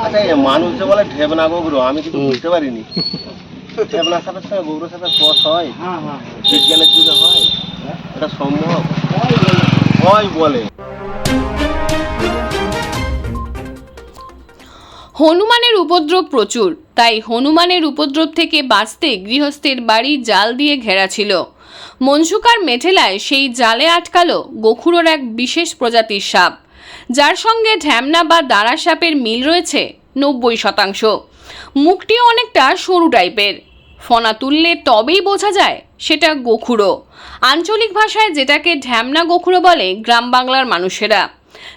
আচ্ছা এই মানুষ যে বলে ঢেবনা গোবর আমি কিন্তু বুঝতে পারিনি। ঢেবনা সাপের সঙ্গে গোবর সাপের ক্রস হয়। বিজ্ঞানের যুগে হয়? এটা সম্ভব? হয় বলে। হনুমানের উপদ্রব প্রচুর তাই হনুমানের উপদ্রব থেকে বাঁচতে গৃহস্থের বাড়ি জাল দিয়ে ঘেরা ছিল। মনসুকার মেঠেলায় সেই জালে আটকালো গোখুরোর এক বিশেষ প্রজাতির সাপ। যার সঙ্গে ঢ্যামনা বা দাঁড়া সাপের মিল রয়েছে নব্বই শতাংশ। মুখটিও অনেকটা সরু টাইপের। ফনা তুললে তবেই বোঝা যায় সেটা গোখুরো। আঞ্চলিক ভাষায় যেটাকে ঢ্যামনা গোখুরো বলে গ্রাম বাংলার মানুষেরা।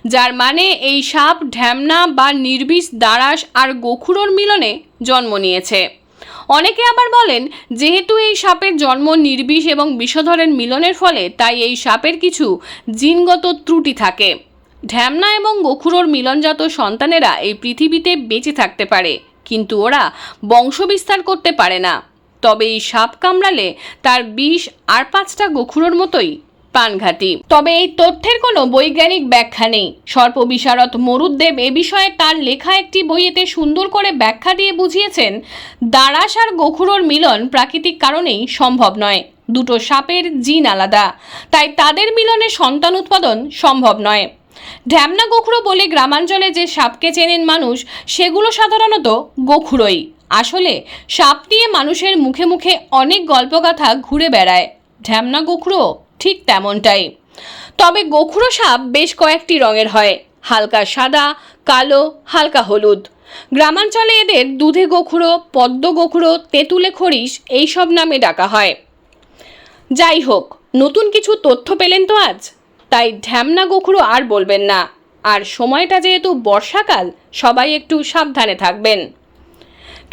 যার মানে এই সাপ ঢ্যামনা বা নির্বিষ দাঁড়াস আর গোখুরোর মিলনে জন্ম নিয়েছে। অনেকে আবার বলেন, যেহেতু এই সাপের জন্ম নির্বিষ এবং বিষধরের মিলনের ফলে, তাই এই সাপের কিছু জিনগত ত্রুটি থাকে। ঢ্যামনা এবং গোখুরোর মিলনজাত সন্তানেরা এই পৃথিবীতে বেঁচে থাকতে পারে, কিন্তু ওরা বংশবিস্তার করতে পারে না। তবে এই সাপ কামড়ালে তার বিষ আর পাঁচটা গোখুরোর মতোই প্রাণঘাতী। তবে এই তথ্যের কোনো বৈজ্ঞানিক ব্যাখ্যা নেই। সর্প বিশারদ মরুদ্দেব এ বিষয়ে তার লেখা একটি বইয়েতে সুন্দর করে ব্যাখ্যা দিয়ে বুঝিয়েছেন দারাস আর গোখুরোর মিলন প্রাকৃতিক কারণেই সম্ভব নয়। দুটো সাপের জিন আলাদা, তাই তাদের মিলনে সন্তান উৎপাদন সম্ভব নয়। ঢ্যামনা গোখুরো বলে গ্রামাঞ্চলে যে সাপকে চেনেন মানুষ, সেগুলো সাধারণত গোখুরোই। আসলে, সাপ নিয়ে মানুষের মুখে মুখে অনেক গল্পগাথা ঘুরে বেড়ায়। ঢ্যামনা গোখুরো ঠিক তেমনটাই। তবে গোখুরো সাপ বেশ কয়েকটি রঙের হয়। হালকা সাদা, কালো, হালকা হলুদ। গ্রামাঞ্চলে এদের দুধে গোখুরো, পদ্ম গোখুরো, তেঁতুলে খরিশ এইসব নামে ডাকা হয়। যাই হোক, নতুন কিছু তথ্য পেলেন তো আজ? তাই ঢ্যামনা গোখুরো আর বলবেন না। আর সময়টা যেহেতু বর্ষাকাল সবাই একটু সাবধানে থাকবেন।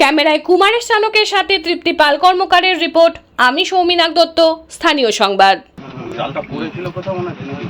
ক্যামেরায় কুমারেশ চানকের সাথে তৃপ্তি পাল কর্মকারের রিপোর্ট আমি সৌমিনাক দত্ত স্থানীয় সংবাদ। জালটা পড়েছিল কোথাও মনে আছে নাকি?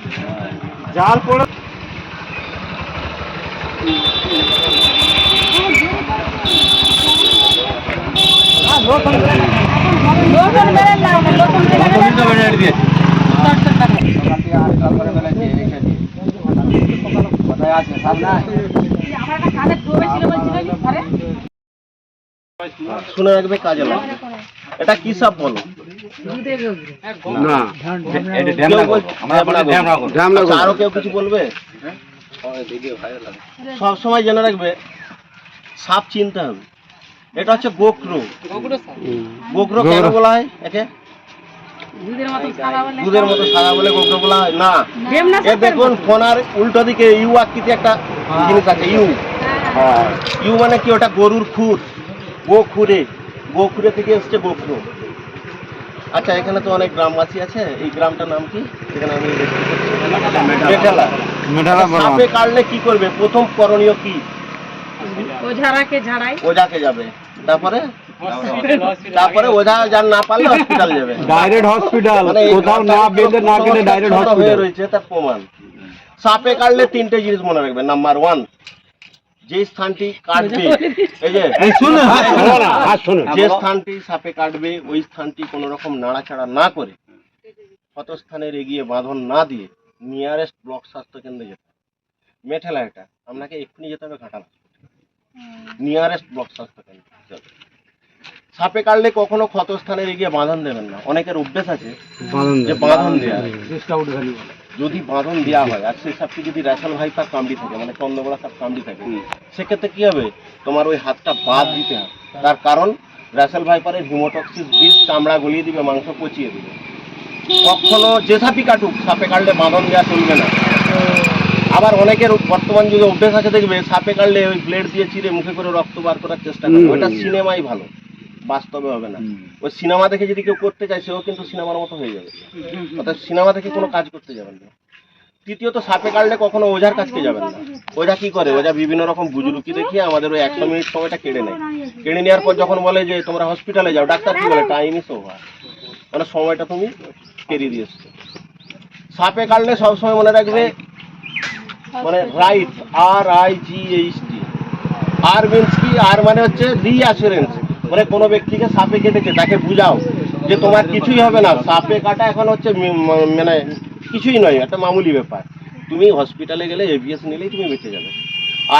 শুনে রাখবে কাজে লাগবে। এটা কি সাপ বলো? না। আচ্ছা, আরও কেউ কিছু বলবে? সব সময় জেনে রাখবে সাপ চিনতে হবে। এটা হচ্ছে গোখরো গোখরো কেন বলা হয় একে? দুধের মতো সাদা বলে? গোখরো বলা হয়? না। এ দেখুন ফোনার উল্টো দিকে ইউ আকৃতি একটা জিনিস আছে ইউ। ইউ মানে কি ওটা গরুর খুর? গোখুরে। গোখুরে থেকে এসছে গোখরো। আচ্ছা এখানে তো অনেক গ্রামবাসী আছে। এই গ্রামটার নাম কি? যেখানে আমি মেটালা মেঢালা বলা সাপে কাটলে কি করবে? প্রথম করণীয় কি? ওঝারাকে ঝাড়াই ওজাকে যাবে। তারপরে? তারপরে ওঝা যার না পারলে হসপিটাল যাবে। ডাইরেক্ট হসপিটাল মানে কোথাও না বেঁধে না কেটে ডাইরেক্ট হয়ে হসপিটাল রয়েছে তার প্রমাণ। সাপে কাটলে তিনটে জিনিস মনে রাখবে নাম্বার ওয়ান যে স্থানটি কাটবে এই যে শুনুন শুনুন যে স্থানটি সাপে কাটবে ওই স্থানটি কোনো রকম নাড়াচাড়া না করে ক্ষত স্থানের এগিয়ে বাঁধন না দিয়ে নিয়ারেস্ট ব্লক স্বাস্থ্য কেন্দ্রে যেতে হবে। মেঠেলা এটা। আপনাকে এক্ষুনি যেতে হবে ঘাটাল নিয়ারেস্ট ব্লক স্বাস্থ্য কেন্দ্র। সাপে কাটলে কখনো ক্ষত স্থানের এগিয়ে বাঁধন দেবেন না। অনেকের অভ্যেস আছে যে বাঁধন দেওয়া যদি বাঁধন দেওয়া হয় আর সেই সাপটি যদি র্যাশাল ভাইপার কামড়ি থাকে মানে চন্দ্রগোড়া সাপ কামড়ি থাকে সেক্ষেত্রে কি হবে? তোমার ওই হাতটা বাদ দিতে হবে। তার কারণ র্যাশাল ভাইপারের হিমোটক্সিস বিষ চামড়া গলিয়ে দিবে মাংস পচিয়ে দিবে। কখনো যে সাপই কাটুক সাপে কাটলে বাঁধন দেওয়া চলবে না। আবার অনেকের বর্তমান যুগে অভ্যেস আছে দেখবে সাপে কাটলে ওই ব্লেড দিয়ে চিরে মুখে করে রক্ত বার করার চেষ্টা করে। ওটা সিনেমাই ভালো। বাস্তবে হবে না। ওই সিনেমা দেখে যদি কেউ করতে চায় সেও কিন্তু সিনেমার মতো হয়ে যাবে। অর্থাৎ সিনেমা দেখে কোনো কাজ করতে যাবেন না। তৃতীয়ত সাপে কাটলে কখনো ওঝার কাছকে যাবেন না। ওঝা কি করে? ওঝা বিভিন্ন রকম বুজুরুকি দেখিয়ে আমাদের ওই একশো মিনিট সময়টা কেড়ে নেয়। কেড়ে নেওয়ার পর যখন বলে যে তোমরা হসপিটালে যাও ডাক্তার কি বলে? টাইম ইস ওভার মানে সময়টা তুমি কেড়ে দিয়েছ। সাপে কাটলে সবসময় মনে রাখবে মানে right R I G H T R means কি? আর মানে হচ্ছে রিঅ্যাসুরেন্স মানে কোনো ব্যক্তিকে সাপে কেটেছে, তাকে বুঝাও যে তোমার কিছুই হবে না। সাপে কাটা এখন হচ্ছে মানে কিছুই নয়, একটা মামুলি ব্যাপার। তুমি হসপিটালে গেলে এভিএস নিলেই তুমি বেঁচে যাবে।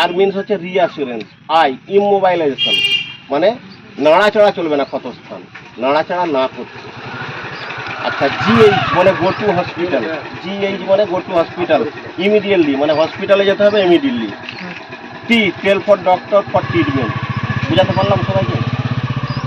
আর মিনস হচ্ছে রিঅ্যাসুরেন্স আই ইমোবাইলাইজেশন মানে নাড়াচাড়া চলবে না ক্ষতস্থান, নাড়াচাড়া না করতে। আচ্ছা জিএইচ মানে গো টু হসপিটাল জিএইচ মানে গো টু হসপিটাল ইমিডিয়েটলি মানে হসপিটালে যেতে হবে immediately T tell for doctor for treatment বুঝাতে পারলাম সবাইকে?